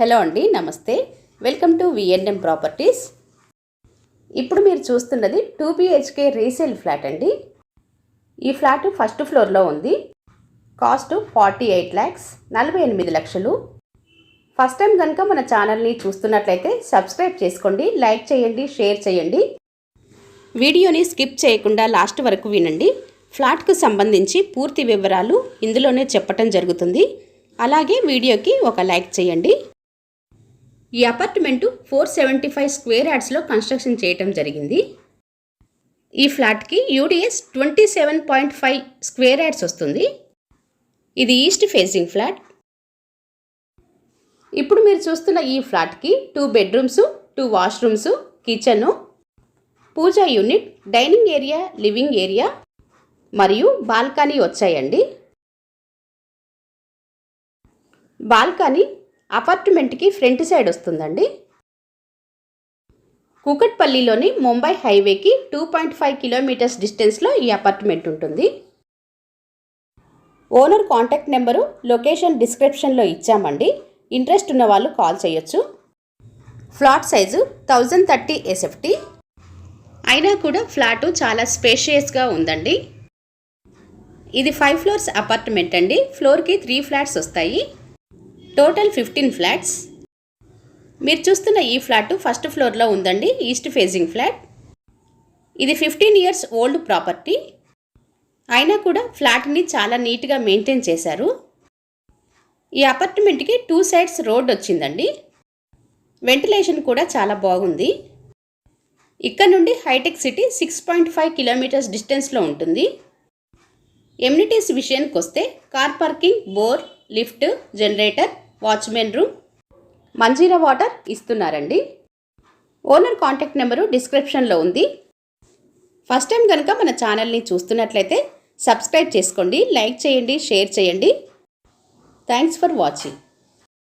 Hello అండి నమస్తే. Welcome to VNM properties. ఇప్పుడు మీరు చూస్తున్నది టూ బిహెచ్కే రీసేల్ ఫ్లాట్ అండి. ఈ ఫ్లాట్ ఫస్ట్ ఫ్లోర్లో ఉంది. కాస్ట్ ఫార్టీ ఎయిట్ ల్యాక్స్ నలభై ఎనిమిది లక్షలు. ఫస్ట్ టైం కనుక మన ఛానల్ని చూస్తున్నట్లయితే సబ్స్క్రైబ్ చేసుకోండి లైక్ చేయండి షేర్ చేయండి. వీడియోని స్కిప్ చేయకుండా లాస్ట్ వరకు వినండి. ఫ్లాట్కు సంబంధించి పూర్తి వివరాలు ఇందులోనే చెప్పటం జరుగుతుంది. అలాగే వీడియోకి ఒక లైక్ చేయండి. ఈ apartment four seventy five square యార్డ్స్లో construction చేయటం జరిగింది. ఈ ఫ్లాట్కి UDS twenty seven point five square yards వస్తుంది. ఇది ఈస్ట్ ఫేసింగ్ ఫ్లాట్. ఇప్పుడు మీరు చూస్తున్న ఈ ఫ్లాట్కి two bedrooms two washrooms kitchen puja unit dining area living area మరియు బాల్కనీ వచ్చాయండి. బాల్కనీ అపార్ట్మెంట్కి ఫ్రంట్ సైడ్ వస్తుందండి. కూకట్పల్లిలోని ముంబై హైవేకి టూ పాయింట్ ఫైవ్ కిలోమీటర్స్ డిస్టెన్స్లో ఈ అపార్ట్మెంట్ ఉంటుంది. ఓనర్ కాంటాక్ట్ నెంబరు లొకేషన్ డిస్క్రిప్షన్లో ఇచ్చామండి. ఇంట్రెస్ట్ ఉన్న వాళ్ళు కాల్ చేయొచ్చు. Flat size thousand thirty SFT. అయినా కూడా ఫ్లాటు చాలా స్పేషియస్గా ఉందండి. ఇది ఫైవ్ ఫ్లోర్స్ అపార్ట్మెంట్ అండి. ఫ్లోర్కి త్రీ ఫ్లాట్స్ వస్తాయి. Total fifteen flats. మీరు చూస్తున్న ఈ ఫ్లాట్ ఫస్ట్ ఫ్లోర్లో ఉందండి ఈస్ట్ ఫేజింగ్ ఫ్లాట్. ఇది ఫిఫ్టీన్ ఇయర్స్ ఓల్డ్ ప్రాపర్టీ. అయినా కూడా ఫ్లాట్ని చాలా నీట్గా మెయింటైన్ చేశారు. ఈ అపార్ట్మెంట్కి టూ సైడ్స్ రోడ్ వచ్చిందండి. వెంటిలేషన్ కూడా చాలా బాగుంది. ఇక్కడ నుండి hitech City six point five kilometres డిస్టెన్స్లో ఉంటుంది. ఎమ్యూనిటీస్ విషయానికి వస్తే car parking bore lift generator watchman room. Manjeera water ఇస్తున్నారండి. ఓనర్ కాంటాక్ట్ నెంబరు డిస్క్రిప్షన్లో ఉంది. ఫస్ట్ టైం కనుక మన ఛానల్ని చూస్తున్నట్లయితే సబ్స్క్రైబ్ చేసుకోండి లైక్ చేయండి షేర్ చేయండి. Thanks for watching.